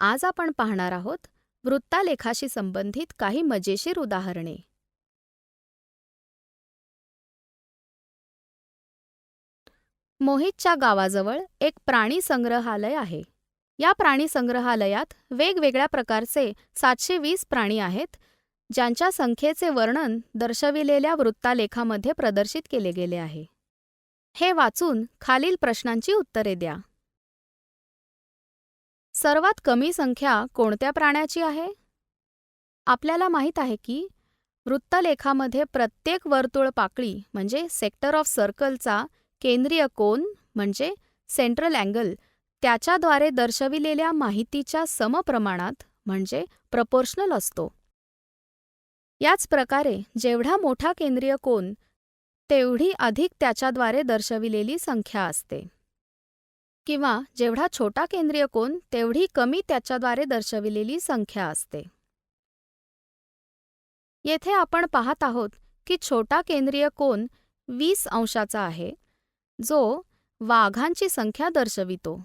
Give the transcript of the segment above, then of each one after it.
आज आपण पाहणार आहोत वृत्तालेखाशी संबंधित काही मजेशीर उदाहरणे. मोहितच्या गावाजवळ एक प्राणी संग्रहालय आहे. या प्राणी संग्रहालयात वेगवेगळ्या प्रकारचे सातशे वीस प्राणी आहेत ज्यांच्या संख्येचे वर्णन दर्शविलेल्या वृत्तालेखामध्ये प्रदर्शित केले गेले आहे. हे वाचून खालील प्रश्नांची उत्तरे द्या. सर्वात कमी संख्या कोणत्या प्राण्याची आहे? आपल्याला माहीत आहे की वृत्तलेखामध्ये प्रत्येक वर्तुळ पाकळी म्हणजे सेक्टर ऑफ सर्कलचा केंद्रीय कोन म्हणजे सेंट्रल अँगल त्याच्याद्वारे दर्शविलेल्या माहितीच्या समप्रमाणात म्हणजे प्रपोर्शनल असतो. याच प्रकारे जेवढा मोठा केंद्रीय कोन तेवढी अधिक त्याच्याद्वारे दर्शविलेली संख्या असते. किंवा जेवढा छोटा केंद्रीय कोन तेवढी कमी त्याच्याद्वारे दर्शविलेली संख्या असते. येथे आपण पाहत आहोत की छोटा केंद्रीय कोन वीस अंशाचा आहे जो वाघांची संख्या दर्शवितो.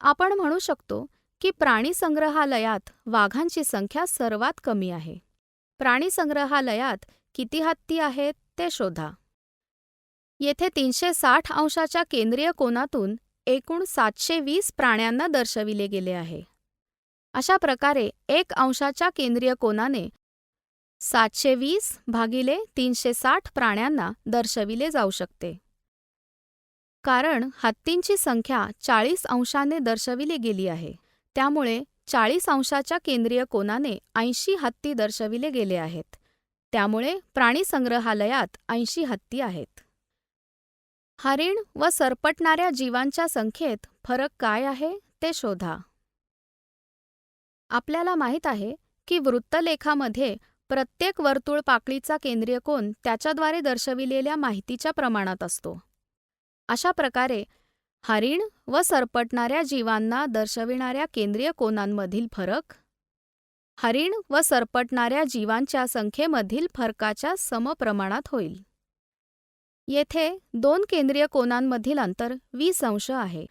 आपण म्हणू शकतो की प्राणी संग्रहालयात वाघांची संख्या सर्वात कमी आहे. प्राणी संग्रहालयात किती हत्ती आहेत ते शोधा. येथे तीनशे साठ अंशाच्या केंद्रीय कोनातून एकूण सातशे वीस प्राण्यांना दर्शविले गेले आहे. अशा प्रकारे एक अंशाच्या केंद्रीय कोनाने सातशे वीस भागिले तीनशे साठ प्राण्यांना दर्शविले जाऊ शकते. कारण हत्तींची संख्या चाळीस अंशाने दर्शविली गेली आहे. त्यामुळे चाळीस अंशाच्या केंद्रीय कोनाने ऐंशी हत्ती दर्शविले गेले आहेत. त्यामुळे प्राणीसंग्रहालयात ऐंशी हत्ती आहेत. हरिण व सरपटणाऱ्या जीवांच्या संख्येत फरक काय आहे ते शोधा. आपल्याला माहीत आहे की वृत्तलेखामध्ये प्रत्येक वर्तुळ पाकळीचा केंद्रीय कोन त्याच्याद्वारे दर्शविलेल्या माहितीच्या प्रमाणात असतो. अशा प्रकारे हरिण व सरपटणाऱ्या जीवांना दर्शविणाऱ्या केंद्रीय कोनांमधील फरक हरिण व सरपटणाऱ्या जीवांच्या संख्येमधील फरकाच्या समप्रमाणात होईल. येथे दोन केंद्रीय कोनांमधील अंतर वीस अंश आहे.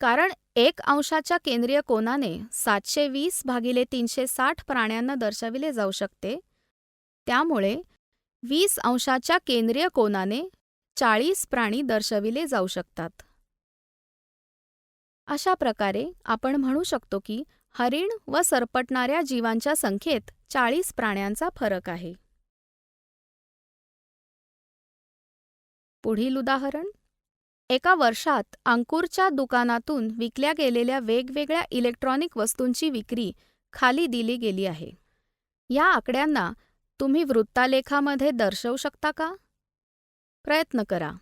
कारण एक अंशाच्या केंद्रीय कोनाने सातशे वीस भागिले तीनशे साठ प्राण्यांना दर्शविले जाऊ शकते. त्यामुळे वीस अंशाच्या केंद्रीय कोनाने चाळीस प्राणी दर्शविले जाऊ शकतात. अशा प्रकारे आपण म्हणू शकतो की हरिण व सरपटणाऱ्या जीवांच्या संख्येत चाळीस प्राण्यांचा फरक आहे. पुढील उदाहरण. एका वर्षात अंकुरच्या दुकानातून विकल्या गेलेल्या वेगवेगळ्या इलेक्ट्रॉनिक वस्तूंची विक्री खाली दिली गेली आहे. या आकड्यांना तुम्ही वृत्तालेखामध्ये दर्शवू शकता का? प्रयत्न करा.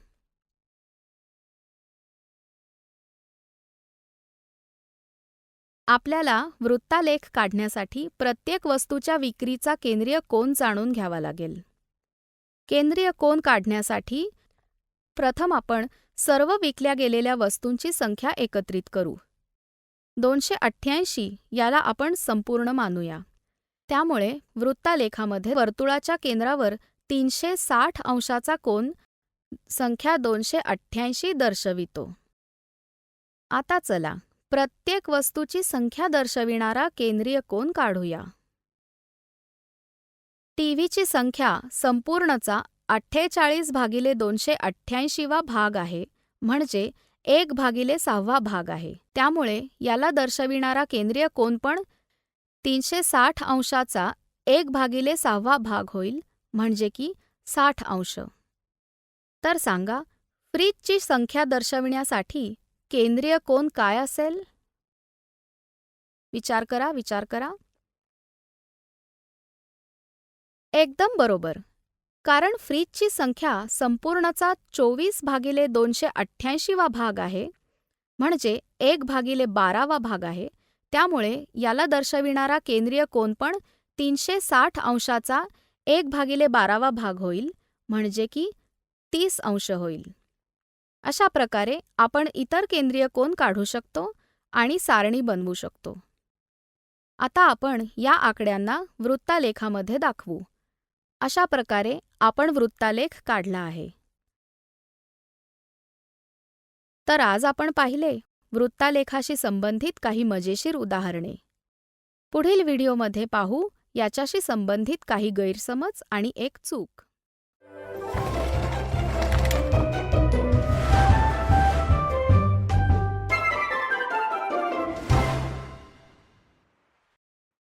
आपल्याला वृत्तालेख काढण्यासाठी प्रत्येक वस्तूच्या विक्रीचा केंद्रीय कोन जाणून घ्यावा लागेल. केंद्रीय कोन काढण्यासाठी प्रथम आपण सर्व विकल्या गेलेल्या वस्तूंची संख्या एकत्रित करू. दोनशे अठ्ठ्याऐंशी याला आपण संपूर्ण मानूया. त्यामुळे वृत्तालेखामध्ये वर्तुळाच्या केंद्रावर तीनशे साठ अंशाचा कोन संख्या दोनशे अठ्ठ्याऐंशी दर्शवितो. आता चला प्रत्येक वस्तूची संख्या दर्शविणारा केंद्रीय कोन काढूया. टीव्हीची संख्या संपूर्णचा अठ्ठेचाळीस भागिले दोनशे अठ्ठ्याऐंशीवा भाग आहे म्हणजे एक भागिले सहावा भाग आहे. त्यामुळे याला दर्शविणारा केंद्रीय कोन पण तीनशे साठ अंशाचा एक भागिले सहावा भाग होईल म्हणजे की साठ अंश. तर सांगा फ्रीजची संख्या दर्शविण्यासाठी केंद्रीय कोन काय असेल? विचार करा विचार करा. एकदम बरोबर. कारण फ्रीजची संख्या संपूर्णचा चोवीस भागिले दोनशे अठ्ठ्याऐंशीवा भाग आहे म्हणजे एक भागिले बारावा भाग आहे त्यामुळे याला दर्शविणारा केंद्रीय कोन पण तीनशे साठ अंशाचा एक भागिले बारावा भाग होईल म्हणजे की तीस अंश होईल. अशा प्रकारे आपण इतर केंद्रीय कोन काढू शकतो आणि सारणी बनवू शकतो. आता आपण या आकड्यांना वृत्तालेखामध्ये दाखवू. अशा प्रकारे आपण वृत्तालेख काढला आहे. तर आज आपण पाहिले वृत्तालेखाशी संबंधित काही मजेशीर उदाहरणे. पुढील व्हिडिओमध्ये पाहू याच्याशी संबंधित काही गैरसमज आणि एक चूक.